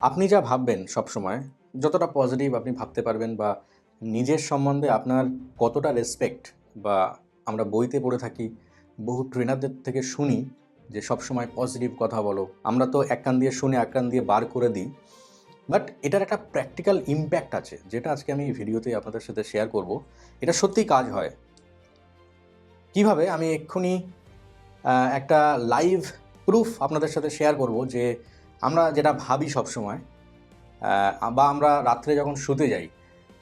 আপনি যা ভাববেন সবসময়, যতটা পজিটিভ আপনি ভাবতে পারবেন বা নিজের সম্বন্ধে আপনার কতটা রেসপেক্ট বা আমরা বইতে পড়ে থাকি, বহু ট্রেনারদের থেকে শুনি যে সবসময় পজিটিভ কথা বলো। আমরা তো এক কান দিয়ে শুনে এক কান দিয়ে বার করে দিই। বাট এটার একটা প্র্যাকটিক্যাল ইম্প্যাক্ট আছে, যেটা আজকে আমি এই ভিডিওতে আপনাদের সাথে শেয়ার করব। এটা সত্যিই কাজ হয়। কীভাবে? আমি এক্ষুনি একটা লাইভ প্রুফ আপনাদের সাথে শেয়ার করব যে আমরা যেটা ভাবি সবসময় আহ, বা আমরা রাত্রে যখন শুতে যাই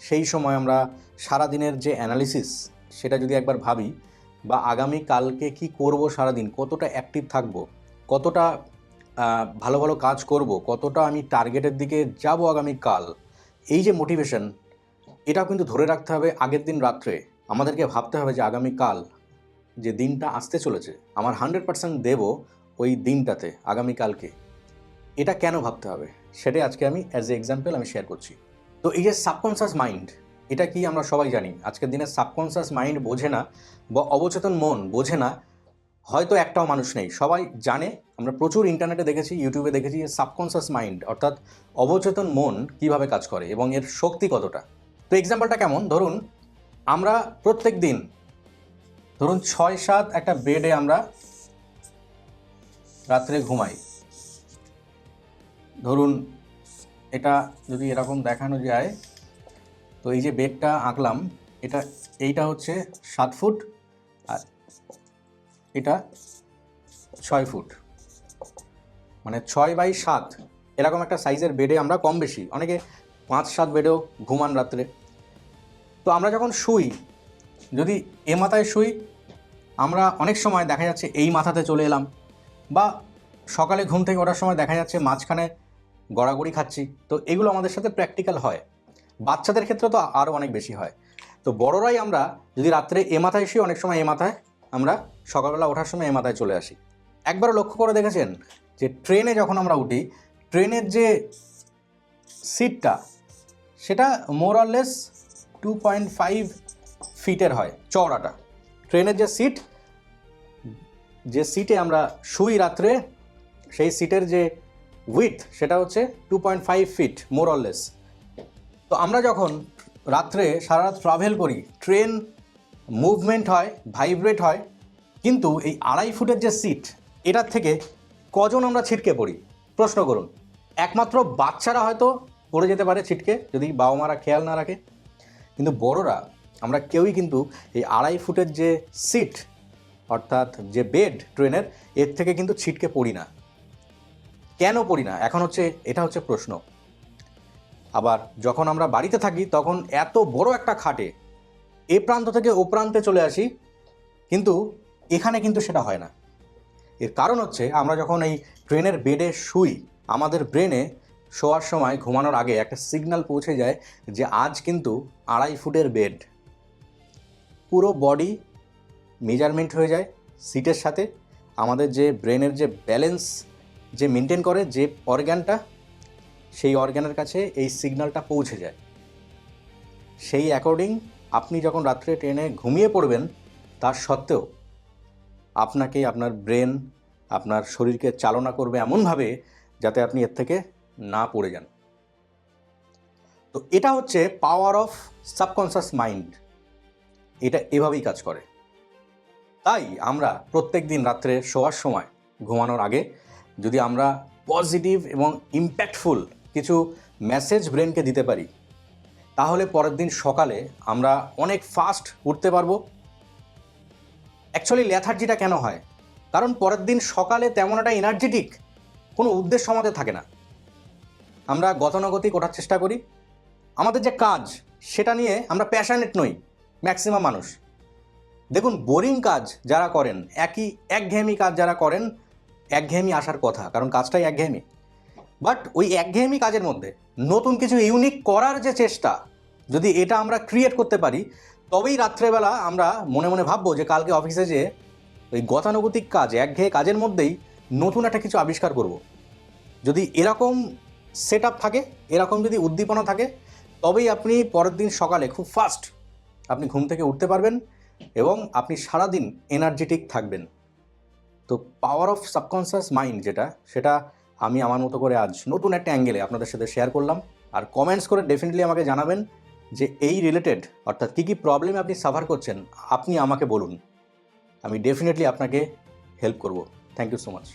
সেই সময় আমরা সারা দিনের যে অ্যানালিসিস সেটা যদি একবার ভাবি বা আগামী কালকে কি করব সারাদিন কতটা অ্যাক্টিভ থাকব কতটা ভালো ভালো কাজ করব কতটা আমি টার্গেটের দিকে যাব আগামী কাল এই যে মোটিভেশন এটাও কিন্তু ধরে রাখতে হবে আগের দিন রাত্রে। আমাদেরকে ভাবতে হবে যে আগামী কাল যে দিনটা আসতে চলেছে আমার হান্ড্রেড পার্সেন্ট দেবো ওই দিনটাতে আগামীকালকে এটা কেন ভাবতে হবে? সেটাই আজকে আমি অ্যাজ এ এক্সাম্পল আমি শেয়ার করছি। তো এই যে সাবকনসিয়াস মাইন্ড এটা কি আমরা সবাই জানি? আজকের দিনে সাবকনসিয়াস মাইন্ড বোঝে না বা অবচেতন মন বোঝে না, হয়তো একটাও মানুষ নেই। সবাই জানে, আমরা প্রচুর ইন্টারনেটে দেখেছি ইউটিউবে দেখেছি সাবকনসিয়াস মাইন্ড অর্থাৎ অবচেতন মন কীভাবে কাজ করে এবং এর শক্তি কতটা। তো এক্সাম্পলটা কেমন? ধরুন, আমরা প্রত্যেক দিন, ধরুন ছয় সাত একটা বেডে আমরা রাত্রে ঘুমাই। ধরুন, এটা যদি এরকম দেখানো যায়, তো এই যে বেডটা আঁকলাম, এটা, এইটা হচ্ছে সাত ফুট আর এটা ছয় ফুট। মানে ছয় বাই সাত, এরকম একটা সাইজের বেডে আমরা কম বেশি। অনেকে পাঁচ সাত বেডেও ঘুমান রাত্রে। তো আমরা যখন শুই, যদি এ মাথায় শুই, আমরা অনেক সময় দেখা যাচ্ছে এই মাথাতে চলে এলাম বা সকালে ঘুম থেকে ওঠার সময় দেখা যাচ্ছে মাঝখানে গড়াগড়ি খাচ্ছি। তো এগুলো আমাদের সাথে প্র্যাকটিক্যাল হয়। বাচ্চাদের ক্ষেত্রে তো আরও অনেক বেশি হয়। তো বড়রাই আমরা যদি রাত্রে এ মাথায় শুই, অনেক সময় এ মাথায় আমরা সকালবেলা ওঠার সময় এ মাথায় চলে আসি। একবার লক্ষ্য করে দেখেছেন যে ট্রেনে যখন আমরা উঠি, ট্রেনের যে সিটটা, সেটা মোরাললেস টু পয়েন্ট ফাইভ ফিটের হয়, চওড়াটা। ট্রেনের যে সিট, যে সিটে আমরা শুই রাত্রে, সেই সিটের যে উইথ সেটা হচ্ছে two point five feet more more less তো আমরা যখন রাত্রে সারা রাত ট্রাভেল করি ট্রেন মুভমেন্ট হয় ভাইব্রেট হয়, কিন্তু এই আড়াই ফুটের যে সিট এটার থেকে কজন আমরা ছিটকে পড়ি? প্রশ্ন করুন। একমাত্র বাচ্চারা হয়তো পড়ে যেতে পারে ছিটকে, যদি বাবা মারা খেয়াল না রাখে। কিন্তু বড়রা, আমরা কেউই কিন্তু এই আড়াই ফুটের যে সিট অর্থাৎ যে বেড ট্রেনের এর থেকে কিন্তু ছিটকে পড়ি না। কেন পড়ি না? এখন হচ্ছে, এটা হচ্ছে প্রশ্ন। আবার যখন আমরা বাড়িতে থাকি, তখন এত বড় একটা খাটে, এ প্রান্ত থেকে ও প্রান্তে চলে আসি, কিন্তু এখানে কিন্তু সেটা হয় না। এর কারণ হচ্ছে, আমরা যখন এই ট্রেনের বেডে শুই, আমাদের ব্রেনে শোয়ার সময় ঘুমানোর আগে একটা সিগন্যাল পৌঁছে যায় যে আজ কিন্তু আড়াই ফুটের বেড। পুরো বডি মেজারমেন্ট হয়ে যায়, সিটের সাথে। আমাদের যে ব্রেনের যে ব্যালেন্স যে মেনটেন করে যে অর্গ্যানটা সেই অর্গ্যানের কাছে এই সিগন্যালটা পৌঁছে যায়। সেই অ্যাকর্ডিং আপনি যখন রাত্রে ট্রেনে ঘুমিয়ে পড়বেন, তার সত্ত্বেও আপনাকে আপনার ব্রেন আপনার শরীরকে চালনা করবে এমনভাবে যাতে আপনি এর থেকে না পড়ে যান। তো এটা হচ্ছে পাওয়ার অফ সাবকনসিয়াস মাইন্ড এটা এভাবেই কাজ করে। তাই আমরা প্রত্যেক দিন রাত্রে শোয়ার সময়, ঘুমানোর আগে যদি আমরা পজিটিভ এবং ইম্প্যাক্টফুল কিছু মেসেজ ব্রেনকে দিতে পারি, তাহলে পরের দিন সকালে আমরা অনেক ফাস্ট উঠতে পারব। অ্যাকচুয়ালি ল্যাথার্জিটা কেন হয়? কারণ পরের দিন সকালে তেমন একটা এনার্জেটিক কোনো উদ্দেশ্য আমাদের থাকে না। আমরা গতানুগতিক ওঠার চেষ্টা করি। আমাদের যে কাজ, সেটা নিয়ে আমরা প্যাশানেট নই ম্যাক্সিমাম মানুষ। দেখুন বোরিং কাজ যারা করেন, একই একঘেয়েমি কাজ যারা করেন একঘেয়েমি আসার কথা, কারণ কাজটাই একঘেয়েমি বাট ওই একঘেয়েমি কাজের মধ্যে নতুন কিছু ইউনিক করার যে চেষ্টা, যদি এটা আমরা ক্রিয়েট করতে পারি, তবেই রাত্রেবেলা আমরা মনে মনে ভাববো যে কালকে অফিসে যে ওই গতানুগতিক কাজ, একঘেয়ে কাজের মধ্যেই নতুন একটা কিছু আবিষ্কার করব। যদি এরকম সেট থাকে, এরকম যদি উদ্দীপনা থাকে, তবেই আপনি পরের দিন সকালে খুব ফাস্ট আপনি ঘুম থেকে উঠতে পারবেন এবং আপনি সারাদিন এনার্জেটিক থাকবেন তো পাওয়ার অফ সাবকনসিয়াস মাইন্ড যেটা, সেটা আমি আমার মতো করে আজ নতুন একটা অ্যাঙ্গেলে আপনাদের সাথে শেয়ার করলাম। আর কমেন্টস করে ডেফিনেটলি আমাকে জানাবেন যে এই রিলেটেড অর্থাৎ কী কী প্রবলেম আপনি সাফার করছেন, আপনি আমাকে বলুন। আমি ডেফিনেটলি আপনাকে হেল্প করব। Thank you so much